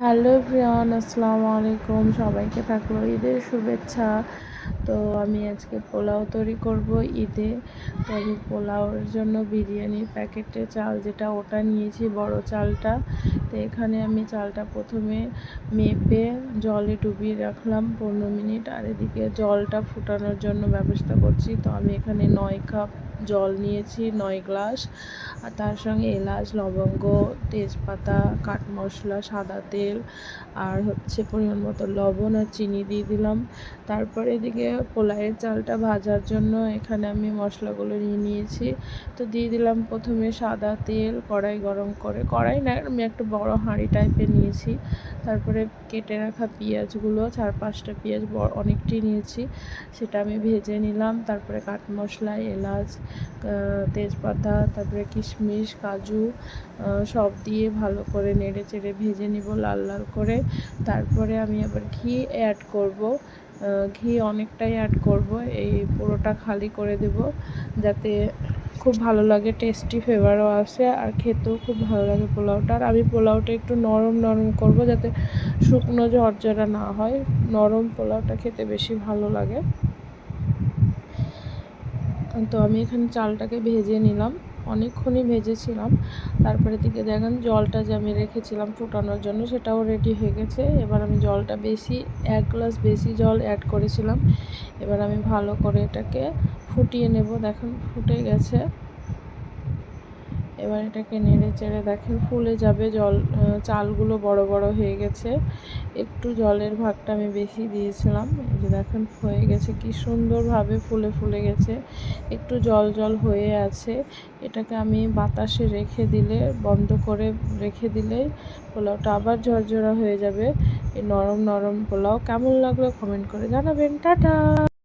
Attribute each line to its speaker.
Speaker 1: Hello Priyan আসসালামু আলাইকুম সবাইকে থাকলো ঈদের শুভেচ্ছা তো আমি আজকে পোলাও তৈরি করব ঈদে। তো আমি পোলাওর জন্য বিরিয়ানির প্যাকেটে চাল, যেটা ওটা নিয়েছি, বড় চালটা। তো এখানে আমি চালটা প্রথমে মেপে জলে ডুবিয়ে রাখলাম পনেরো মিনিট। আর এদিকে জলটা ফুটানোর জন্য ব্যবস্থা করছি। তো আমি এখানে নয় কাপ জল নিয়েছি, নয় গ্লাস। আর তার সঙ্গে এলাচ, লবঙ্গ, তেজপাতা, কাঠ মশলা, সাদা তেল, আর হচ্ছে পরিমাণ মতো লবণ আর চিনি দিয়ে দিলাম। তারপরে এদিকে পোলাইয়ের চালটা ভাজার জন্য এখানে আমি মশলাগুলো নিয়ে নিয়েছি। তো দিয়ে দিলাম প্রথমে সাদা তেল, কড়াই গরম করে। কড়াই না, আমি একটা বড় হাঁড়ি টাইপের নিয়েছি। তারপরে কেটে রাখা পেঁয়াজগুলো, চার পাঁচটা পেঁয়াজ অনেকটাই নিয়েছি। সেটা আমি ভেজে নিলাম। তারপরে কাঠ মশলা, এলাচ তেজপাতা, তারপরে কিশমিশ, কাজু সব দিয়ে ভালো করে নেড়ে চেড়ে ভেজে নিব লাল লাল করে। তারপরে আমি আবার ঘি অ্যাড করব। ঘি অনেকটাই অ্যাড করব। এই পুরোটা খালি করে দেব যাতে খুব ভালো লাগে টেস্টি ফ্লেভারও আসে আর খেতেও খুব ভালো লাগে পোলাওটা। আর আমি পোলাওটা একটু নরম নরম করব যাতে শুকনো ঝরঝরা না হয়। নরম পোলাওটা খেতে বেশি ভালো লাগে। তো আমি এখানে চালটাকে ভেজে নিলাম। অনেকক্ষণই ভেজেছিলাম। তারপরে দিকে দেখেন জলটা যে আমি রেখেছিলাম ফুটানোর জন্য সেটাও রেডি হয়ে গেছে। এবার আমি জলটা বেশি, এক গ্লাস বেশি জল অ্যাড করেছিলাম। এবার আমি ভালো করে এটাকে ফুটিয়ে নেব। দেখেন ফুটে গেছে। এবার এটাকে নেড়ে চেড়ে দেখেন, ফুলে যাবে জল চালগুলো বড় বড় হয়ে গেছে। একটু জলের ভাগটা আমি বেশি দিয়েছিলাম। যে দেখেন, হয়ে গেছে, কি সুন্দরভাবে ফুলে ফুলে গেছে। একটু জল জল হয়ে আছে। এটাকে আমি বাতাসে রেখে দিলে, বন্ধ করে রেখে দিলেই পোলাওটা আবার ঝরঝরা হয়ে যাবে। এই নরম নরম পোলাও কেমন লাগল কমেন্ট করে জানাবেন। টাটা!